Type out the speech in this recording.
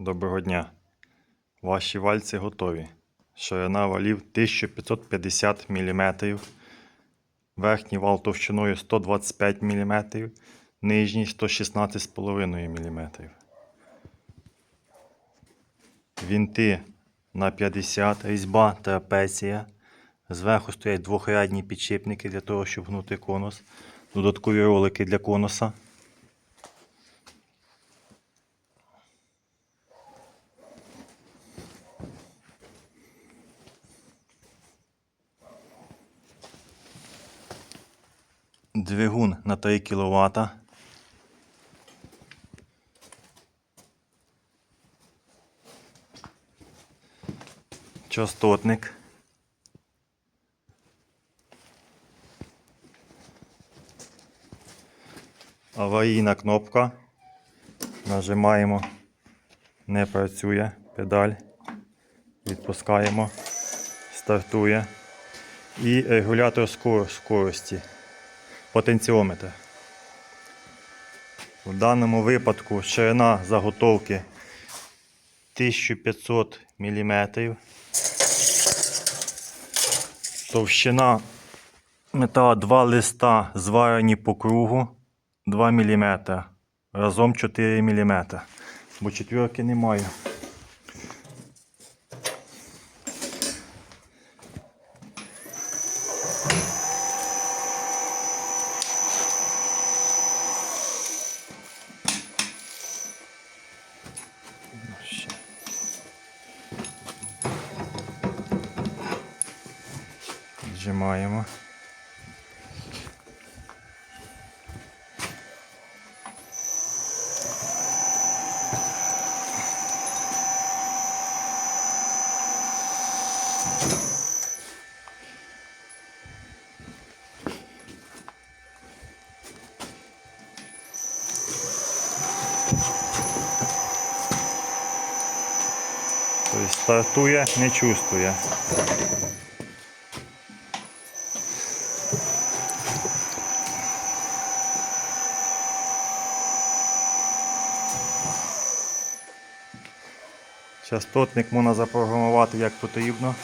Доброго дня. Ваші вальці готові. Ширина валів 1550 мм. Верхній вал товщиною 125 мм. Нижній 116,5 мм. Вінти на 50, різьба трапеція. Зверху стоять двохрядні підшипники для того, щоб гнути конус. Додаткові ролики для конуса. Двигун на 3 кВт. Частотник. Аварійна кнопка. Нажимаємо. Не працює педаль. Відпускаємо. Стартує. І регулятор скор- скорості потенціометр. В даному випадку ширина заготовки 1500 мм. Товщина метала 2 листа зварені по кругу 2 мм. Разом 4 мм. Бо четверки немає. Зжимаємо. Тобто стартує, не чувствує. Частотник можна запрограмувати як потрібно.